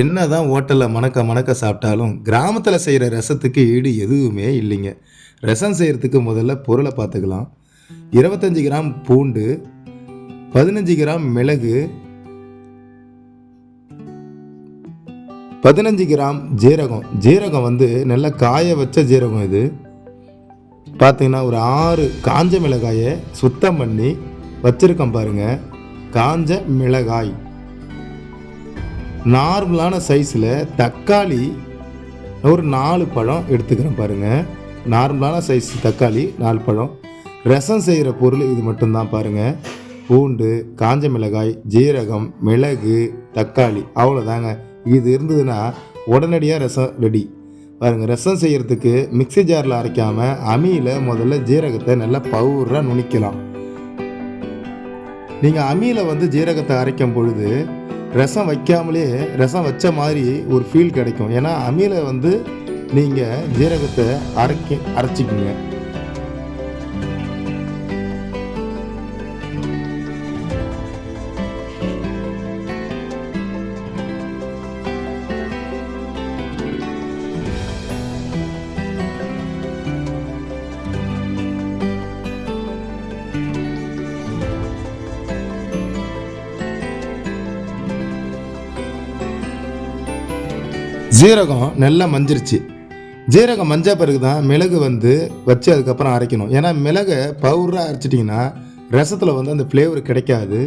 என்ன தான் ஹோட்டலில் மணக்க மணக்க சாப்பிட்டாலும் கிராமத்தில் செய்கிற ரசத்துக்கு ஈடு எதுவுமே இல்லைங்க. ரசம் செய்கிறதுக்கு முதல்ல பொருளை பார்த்துக்கலாம். இருபத்தஞ்சி கிராம் பூண்டு பதினஞ்சு கிராம் மிளகு பதினஞ்சு கிராம் ஜீரகம். ஜீரகம் வந்து நல்லா காய வச்ச ஜீரகம் இது. பார்த்தீங்கன்னா ஒரு ஆறு காஞ்ச மிளகாயை சுத்தம் பண்ணி வச்சுருக்கேன் பாருங்கள் காஞ்ச மிளகாய். நார்மலான சைஸில் தக்காளி ஒரு நாலு பழம் எடுத்துக்கிறேன் பாருங்கள் நார்மலான சைஸ் தக்காளி நாலு பழம். ரசம் செய்கிற பொருள் இது மட்டும்தான் பாருங்கள் பூண்டு காஞ்ச மிளகாய் ஜீரகம் மிளகு தக்காளி அவ்வளோதாங்க இது இருந்ததுன்னா உடனடியாக ரசம் ரெடி பாருங்கள் ரசம் செய்கிறதுக்கு மிக்ஸி ஜாரில் அரைக்காமல் அமியில் முதல்ல ஜீரகத்தை நல்லா பவுராக நுணிக்கலாம் நீங்கள் அமியில் வந்து ஜீரகத்தை அரைக்கும் பொழுது ரசம் வைக்காமலே ரசம் வச்ச மாதிரி ஒரு ஃபீல் கிடைக்கும். ஏன்னா அம்மியில் வந்து நீங்கள் ஜீரகத்தை அரைக்க அரைச்சிக்குங்க. ஜீரகம் நல்லா மஞ்சிருச்சு. ஜீரகம் மஞ்ச பிறகு தான் மிளகு வந்து வச்சு அதுக்கப்புறம் அரைக்கணும். ஏன்னா மிளகை பவுடராக அரைச்சிட்டிங்கன்னா ரசத்தில் வந்து அந்த ஃப்ளேவர் கிடைக்காது.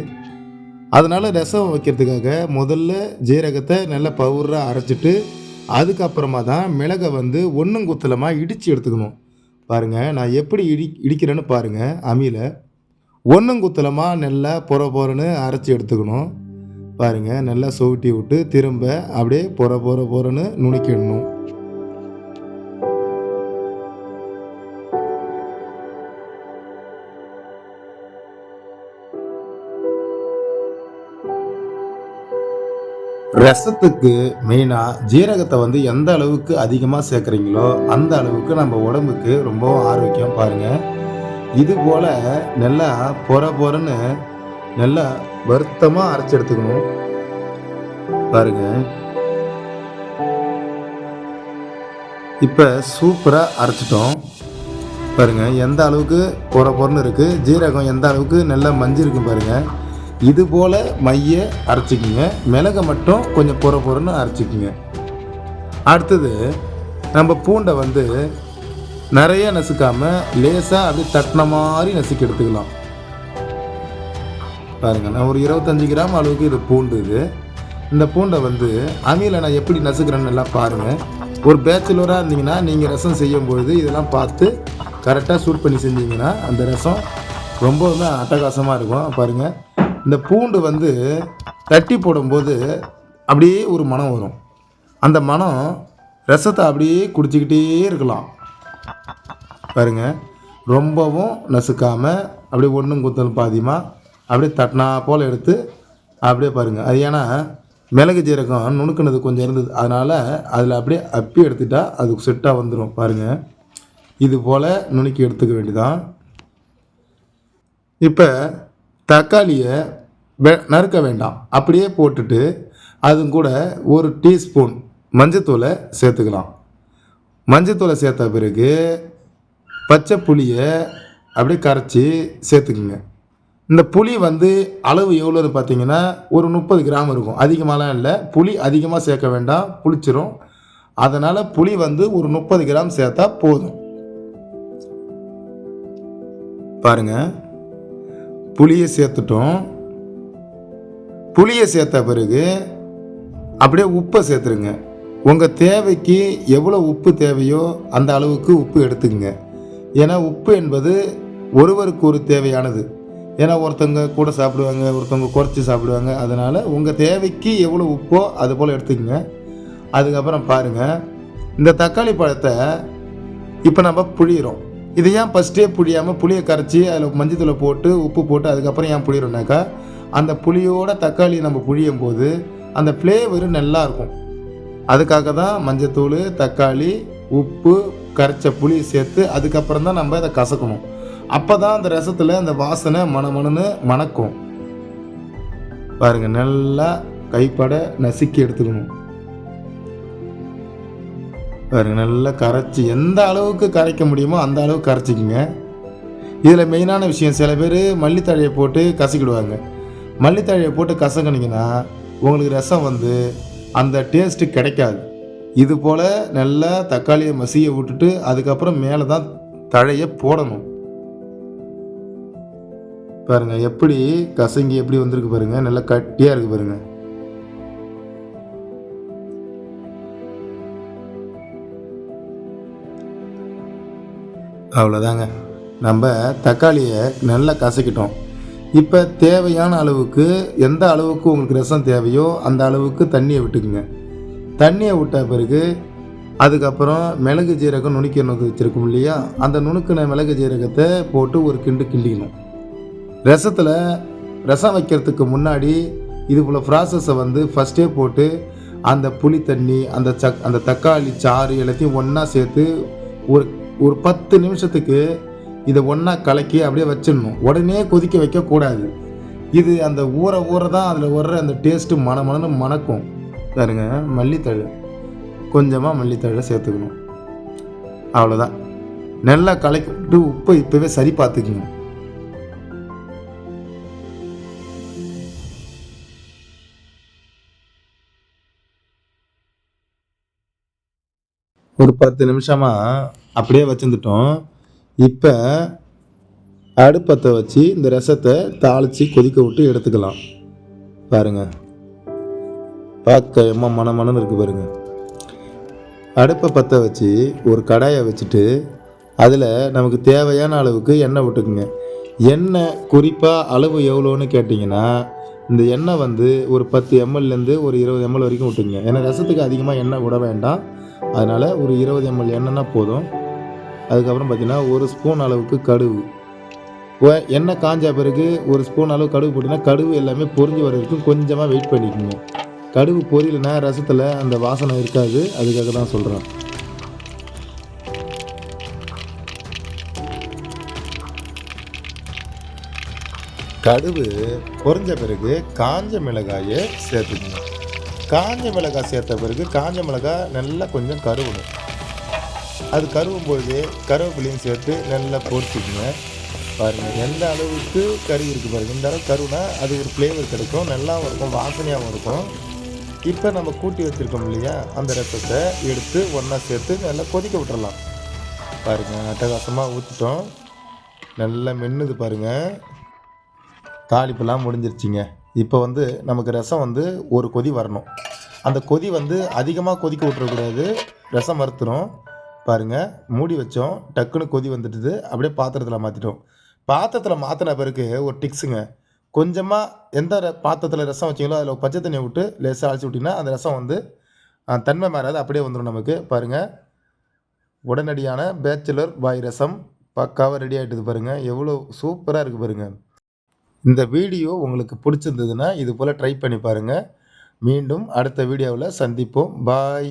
அதனால் ரசம் வைக்கிறதுக்காக முதல்ல ஜீரகத்தை நல்லா பவுடராக அரைச்சிட்டு அதுக்கப்புறமா தான் மிளகை வந்து ஒன்றும் குத்தலமாக இடித்து எடுத்துக்கணும். பாருங்கள் நான் எப்படி இடி இடிக்கிறேன்னு பாருங்கள் அமியில் ஒன்றும் குத்தலமாக நல்லா பொற பொறன்னு அரைச்சி எடுத்துக்கணும். பாருங்க நல்லா சுவட்டி விட்டு திரும்ப அப்படியே பொற பொற பொறன்னு நுணுக்கிடணும். ரசத்துக்கு மெயினாக ஜீரகத்தை வந்து எந்த அளவுக்கு அதிகமாக சேர்க்குறீங்களோ அந்த அளவுக்கு நம்ம உடம்புக்கு ரொம்பவும் ஆரோக்கியம் பாருங்கள் இது போல் நல்லா பொற பொறன்னு நல்லா வருத்தமாக அரைச்சி எடுத்துக்கணும். பாருங்க. இப்போ சூப்பராக அரைச்சிட்டோம். பாருங்க எந்த அளவுக்கு போகிற பொருள் இருக்குது ஜீரகம் எந்த அளவுக்கு நல்லா மஞ்சள் இருக்கும் பாருங்கள் இது போல் மைய அரைச்சிக்கிங்க. மிளகை மட்டும் கொஞ்சம் பொற பொறன்னு அரைச்சிக்கிங்க. அடுத்தது நம்ம பூண்டை வந்து நிறைய நசுக்காமல் லேசாக அப்படியே தட்டின மாதிரி நசுக்கி எடுத்துக்கலாம். பாருங்க நான் ஒரு இருபத்தஞ்சி கிராம் அளவுக்கு இது பூண்டு இது. இந்த பூண்டை வந்து அமியில் நான் எப்படி நசுக்கிறேன்னு எல்லாம் பாருங்கள் ஒரு பேச்சுலராக இருந்தீங்கன்னா நீங்கள் ரசம் செய்யும்பொழுது இதெல்லாம் பார்த்து கரெக்டாக சூட் பண்ணி செஞ்சீங்கன்னா அந்த ரசம் ரொம்பவுமே அட்டகாசமாக இருக்கும். பாருங்கள் இந்த பூண்டு வந்து தட்டி போடும்போது அப்படியே ஒரு மனம் வரும். அந்த மனம் ரசத்தை அப்படியே குடிச்சிக்கிட்டே இருக்கலாம். பாருங்கள் ரொம்பவும் நசுக்காமல் அப்படியே ஒன்றும் குத்தல் பாதியமாக அப்படியே தட்டினா போல் எடுத்து அப்படியே பாருங்கள் அது ஏன்னா மிளகு ஜீரகம் நுணுக்குனது கொஞ்சம் இருந்தது. அதனால் அதில் அப்படியே அப்பி எடுத்துட்டா அது செட்டாக வந்துடும் பாருங்கள் இது போல் நுணுக்கி எடுத்துக்க வேண்டியதான் இப்போ தக்காளியை வெ நறுக்க வேண்டாம். அப்படியே போட்டுட்டு அது கூட ஒரு டீஸ்பூன் மஞ்சத்தூளை சேர்த்துக்கலாம். மஞ்சத்தூளை சேர்த்த பிறகு பச்சை புளியை அப்படியே கரைச்சி சேர்த்துக்குங்க. இந்த புளி வந்து அளவு எவ்வளோன்னு பார்த்தீங்கன்னா ஒரு முப்பது கிராம் இருக்கும். அதிகமாகலாம் இல்லை. புளி அதிகமாக சேர்க்க வேண்டாம். புளிச்சிரும். அதனால் புளி வந்து ஒரு முப்பது கிராம் சேர்த்தா போதும். பாருங்க. புளியை சேர்த்துட்டோம். புளியை சேர்த்த பிறகு அப்படியே உப்பை சேர்த்துருங்க. உங்கள் தேவைக்கு எவ்வளோ உப்பு தேவையோ அந்த அளவுக்கு உப்பு எடுத்துக்கங்க. ஏன்னா உப்பு என்பது ஒருவருக்கு ஒரு தேவையானது. ஏன்னா ஒருத்தவங்க கூட சாப்பிடுவாங்க ஒருத்தவங்க குறைச்சி சாப்பிடுவாங்க. அதனால் உங்கள் தேவைக்கு எவ்வளோ உப்போ அது போல் எடுத்துக்கங்க. அதுக்கப்புறம் பாருங்கள் இந்த தக்காளி பழத்தை இப்போ நம்ம புழியிறோம். இதை ஏன் ஃபஸ்ட்டே புளியாமல் புளியை கரைச்சி அதில் மஞ்சத்தூளை போட்டு உப்பு போட்டு அதுக்கப்புறம் ஏன் புளியிறோம்னாக்கா அந்த புளியோட தக்காளி நம்ம புழியும் போது அந்த ஃப்ளேவர் நல்லாயிருக்கும் அதுக்காக தான் மஞ்சத்தூள் தக்காளி உப்பு கரைச்ச புளி சேர்த்து அதுக்கப்புறம் தான் நம்ம இதை கசக்கணும். அப்போ தான் அந்த ரசத்தில் அந்த வாசனை மணமணன்னு மணக்கும். பாருங்கள் நல்லா கைப்பட நசுக்கி எடுத்துக்கணும். பாருங்க நல்லா கரைச்சி எந்த அளவுக்கு கரைக்க முடியுமோ அந்த அளவுக்கு கரைச்சிக்கோங்க. இதில் மெயினான விஷயம் சில பேர் மல்லித்தழையை போட்டு கசக்கிடுவாங்க. மல்லித்தழையை போட்டு கசங்கினீங்கன்னா உங்களுக்கு ரசம் வந்து அந்த டேஸ்ட்டு கிடைக்காது. இது போல் நல்லா தக்காளியை மசிய விட்டுட்டு அதுக்கப்புறம் மேலே தான் தழையை போடணும். பாருங்கள் எப்படி கசங்கி எப்படி வந்திருக்கு பாருங்கள் நல்லா கட்டியாக இருக்குது பாருங்க. அவ்வளோதாங்க நம்ம தக்காளியை நல்லா கசக்கிட்டோம். இப்போ தேவையான அளவுக்கு எந்த அளவுக்கு உங்களுக்கு ரசம் தேவையோ அந்த அளவுக்கு தண்ணியை விட்டுக்குங்க. தண்ணியை விட்ட பிறகு அதுக்கப்புறம் மிளகு ஜீரகம் நுணுக்கி நுணுக்கி வச்சுருக்கோம் இல்லையா? அந்த நுணுக்கின மிளகு ஜீரகத்தை போட்டு ஒரு கிண்டு கிண்டிக்கணும். ரசத்தில் ரசம் வைக்கிறதுக்கு முன்னாடி இது போல் ப்ராசஸை வந்து ஃபஸ்ட்டே போட்டு அந்த புளி தண்ணி அந்த சக் அந்த தக்காளி சாறு எல்லாத்தையும் ஒன்றா சேர்த்து ஒரு ஒரு பத்து நிமிஷத்துக்கு இதை ஒன்றா கலக்கி அப்படியே வச்சிடணும். உடனே கொதிக்க வைக்கக்கூடாது. இது அந்த ஊற ஊற தான் அதில் வர்ற அந்த டேஸ்ட்டு மன மனன்னு மணக்கும். பாருங்க மல்லித்தழை. கொஞ்சமாக மல்லித்தழை சேர்த்துக்கணும். அவ்வளோதான் நல்லா கலக்கிட்டு உப்பை இப்போவே சரி பார்த்துக்கணும். ஒரு பத்து நிமிஷமாக அப்படியே வச்சுருந்துட்டோம். இப்போ அடுப்பத்தை வச்சு இந்த ரசத்தை தாளித்து கொதிக்க விட்டு எடுத்துக்கலாம். பாருங்க. பார்க்க எம்மா மன மனன்னு இருக்குது பாருங்க. அடுப்பை பற்ற வச்சு ஒரு கடாயை வச்சுட்டு அதில் நமக்கு தேவையான அளவுக்கு எண்ணெய் விட்டுக்குங்க. எண்ணெய் குறிப்பாக அளவு எவ்வளோன்னு கேட்டிங்கன்னா இந்த எண்ணெய் வந்து ஒரு பத்து எம்எல்லேருந்து ஒரு இருபது எம்எல் வரைக்கும் விட்டுக்குங்க. ஏன்னா ரசத்துக்கு அதிகமாக எண்ணெய் விட வேண்டாம். அதனால் ஒரு இருபது எம்எல் எண்ணெய்னா போதும். அதுக்கப்புறம் பார்த்தீங்கன்னா ஒரு ஸ்பூன் அளவுக்கு கடுகு. எண்ணெய் காஞ்ச பிறகு ஒரு ஸ்பூன் அளவு கடுகு போட்டிங்கன்னா கடுகு எல்லாமே பொரிஞ்சு வர வரைக்கும் கொஞ்சமாக வெயிட் பண்ணிக்கோங்க. கடுகு பொரியலைன்னா ரசத்தில் அந்த வாசனை இருக்காது. அதுக்காக தான் சொல்கிறேன் கடுகு பொறிஞ்ச பிறகு காஞ்ச மிளகாயை சேர்த்துக்கணும். காஞ்ச மிளகாய் சேர்த்த பிறகு காஞ்ச மிளகாய் நல்லா கொஞ்சம் கருவணும். அது கருவும் பொழுது கருவேப்பிலையும் சேர்த்து நல்லா பொரிச்சுக்குங்க. பாருங்கள் எந்த அளவுக்கு கறி இருக்குது பாருங்கள் இந்த அளவுக்கு கருனா அது ஒரு ஃப்ளேவர் கிடைக்கும் நல்லாவும் இருக்கும் வாசனையாகவும் இருக்கும். இப்போ நம்ம கூட்டி வச்சுருக்கோம் இல்லையா அந்த ரசத்தை எடுத்து ஒன்றா சேர்த்து நல்லா கொதிக்க விட்டுறலாம். பாருங்கள் அட்டகாசமாக ஊற்றிட்டோம் நல்லா மென்னுது பாருங்கள் தாளிப்பெல்லாம் முடிஞ்சிருச்சுங்க. இப்போ வந்து நமக்கு ரசம் வந்து ஒரு கொதி வரணும். அந்த கொதி வந்து அதிகமாக கொதிக்க விட்டுறக்கூடாது. ரசம் வறுத்துரும். பாருங்கள் மூடி வச்சோம். டக்குன்னு கொதி வந்துட்டுது அப்படியே பாத்திரத்தில் மாற்றிட்டோம் பாத்திரத்தில் மாற்றின பிறகு ஒரு டிக்ஸுங்க கொஞ்சமாக எந்த ர- பாத்திரத்தில் ரசம் வச்சிங்களோ அதில் பச்சை தண்ணியை விட்டு லேசாக அழைச்சி விட்டிங்கன்னா அந்த ரசம் வந்து தன்மை மாறாது. அப்படியே வந்துடும் நமக்கு. பாருங்கள் உடனடியான பேச்சுலர் பாய் ரசம். பக்காவாக ரெடி ஆகிட்டுது பாருங்கள் எவ்வளோ சூப்பராக இருக்குது பாருங்கள் இந்த வீடியோ உங்களுக்கு பிடிச்சிருந்ததுன்னா இது போல் ட்ரை பண்ணி பாருங்கள் மீண்டும் அடுத்த வீடியோவில் சந்திப்போம். பாய்